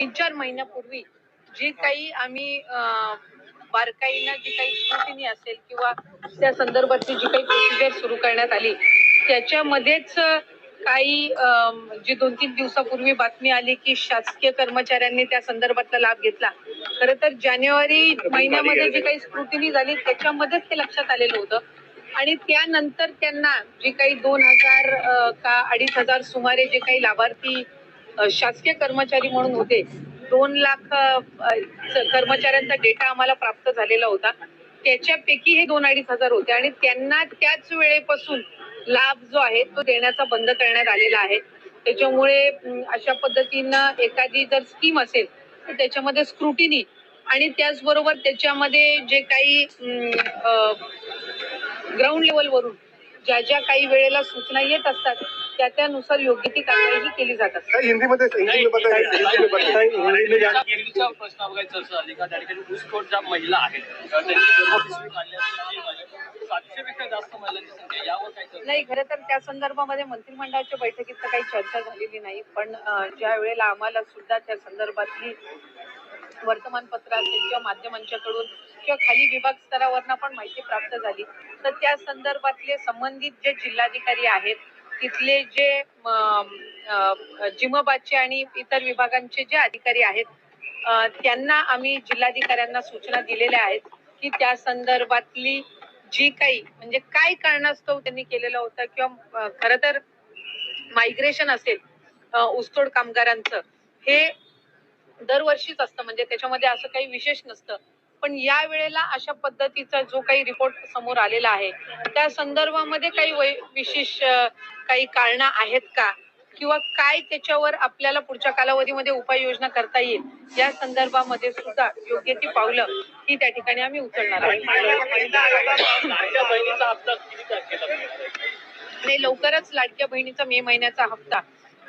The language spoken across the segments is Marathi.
तीन चार महिन्यापूर्वी जी काही आम्ही बारकाईनं जी काही स्क्रुटिनी असेल किंवा त्या संदर्भातली जी काही प्रोसिजर सुरू करण्यात आली त्याच्यामध्येच काही जी दोन तीन दिवसापूर्वी बातमी आली की शासकीय कर्मचाऱ्यांनी त्या संदर्भातला लाभ घेतला. खरं तर जानेवारी महिन्यामध्ये जी काही स्क्रुटिनी झाली त्याच्यामध्येच ते लक्षात आलेलं होतं. आणि त्यानंतर त्यांना जे काही दोन हजार का अडीच हजार सुमारे जे काही लाभार्थी शासकीय कर्मचारी म्हणून होते. दोन लाख कर्मचाऱ्यांचा डेटा आम्हाला प्राप्त झालेला होता. त्याच्यापैकी हे दोन अडीच हजार होते आणि त्यांना त्याच वेळेपासून लाभ जो आहे तो देण्याचा बंद करण्यात आलेला आहे. त्याच्यामुळे अशा पद्धतीनं एखादी जर स्कीम असेल तर त्याच्यामध्ये स्क्रुटिनी आणि त्याचबरोबर त्याच्यामध्ये जे काही ग्राउंड लेवलवरून ज्या ज्या काही वेळेला सूचना येत असतात त्या त्यानुसार योग्य ती कारवाई केली जात असते. सर, हिंदी मध्ये हिंदी में बताइए हिंदी में बताइए हिंदी में जान- केळीच्या प्रश्न वगैरे चर्चा झाली का त्या ठिकाणी ऊसतोड ज्या महिला आहेत तर त्यांची गर्भपिशवी काढली असल्याची सातशे पेक्षा जास्त महिलांची संख्या यावर काय चर्चा नाही खरं तर त्या संदर्भामध्ये मंत्रिमंडळाच्या बैठकीत तर काही चर्चा झालेली नाही पण ज्या वेळेला आम्हाला सुद्धा त्या संदर्भातली वर्तमानपत्र असेल किंवा माध्यमांच्याकडून किंवा खाली विभाग स्तरावरनं पण माहिती प्राप्त झाली. तर त्या संदर्भातले संबंधित जे जिल्हाधिकारी आहेत तिथले जे जिमबाचे आणि इतर विभागांचे जे अधिकारी आहेत त्यांना आम्ही जिल्हाधिकाऱ्यांना सूचना दिलेल्या आहेत की त्या संदर्भातली जी काही म्हणजे काय कारणास्तव त्यांनी केलेलं होतं किंवा खर खरं तर मायग्रेशन असेल ऊसतोड कामगारांचं हे दरवर्षीच असतं. म्हणजे त्याच्यामध्ये असं काही विशेष नसतं. पण या वेळेला अशा पद्धतीचा जो काही रिपोर्ट समोर आलेला आहे त्या संदर्भामध्ये काही विशेष काही कारणं आहेत का? किंवा काय त्याच्यावर आपल्याला पुढच्या कालावधीमध्ये उपाययोजना करता येईल? या संदर्भामध्ये सुद्धा योग्य ती पावलं ही त्या ठिकाणी आम्ही उचलणार आहोत. लवकरच लाडक्या बहिणीचा मे महिन्याचा हप्ता.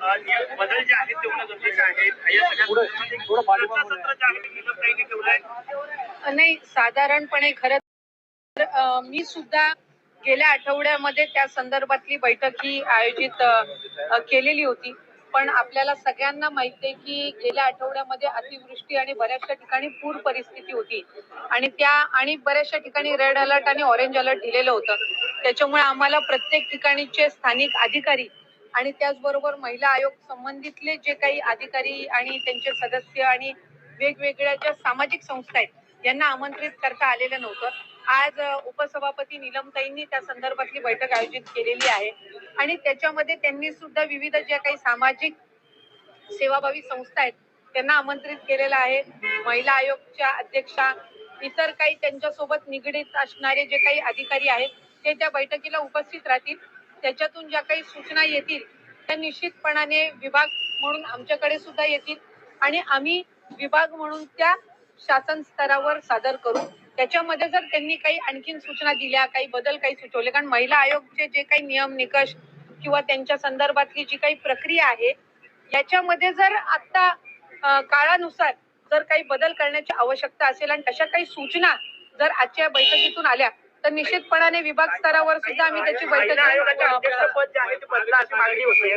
नियम बदल जे आहेत ते होणं गरजेचे आहेत या सगळ्या ठेवलंय नाही साधारणपणे खरं तर मी सुद्धा गेल्या आठवड्यामध्ये त्या संदर्भातली बैठक ही आयोजित केलेली होती. पण आपल्याला सगळ्यांना माहिती आहे की गेल्या आठवड्यामध्ये अतिवृष्टी आणि बऱ्याचशा ठिकाणी पूर परिस्थिती होती. आणि त्या आणि बऱ्याचशा ठिकाणी रेड अलर्ट आणि ऑरेंज अलर्ट दिलेलं होतं. त्याच्यामुळे आम्हाला प्रत्येक ठिकाणीचे स्थानिक अधिकारी आणि त्याचबरोबर महिला आयोग संबंधितले जे काही अधिकारी आणि त्यांचे सदस्य आणि वेगवेगळ्या ज्या सामाजिक संस्था आहेत यांना आमंत्रित करता आलेलं नव्हतं. आज उपसभापती निलमताईंनी त्या संदर्भातली बैठक आयोजित केलेली आहे. आणि त्याच्यामध्ये त्यांनी सुद्धा विविध ज्या काही सामाजिक सेवाभावी संस्था आहेत त्यांना आमंत्रित केलेलं आहे. महिला आयोगच्या अध्यक्षा इतर काही त्यांच्यासोबत निगडीत असणारे जे काही अधिकारी आहेत ते त्या बैठकीला उपस्थित राहतील. त्याच्यातून ज्या काही सूचना येतील त्या निश्चितपणाने विभाग म्हणून आमच्याकडे सुद्धा येतील आणि आम्ही विभाग म्हणून त्या शासन स्तरावर सादर करू. त्याच्यामध्ये जर त्यांनी काही आणखीन सूचना दिल्या काही बदल काही सुचवले कारण महिला आयोगचे जे काही नियम निकष किंवा त्यांच्या संदर्भातली जी काही प्रक्रिया आहे याच्यामध्ये जर आता काळानुसार जर काही बदल करण्याची आवश्यकता असेल आणि तशा काही सूचना जर आजच्या बैठकीतून आल्या तर निश्चितपणाने विभाग स्तरावर सुद्धा आम्ही त्याची बैठक मागणी होते.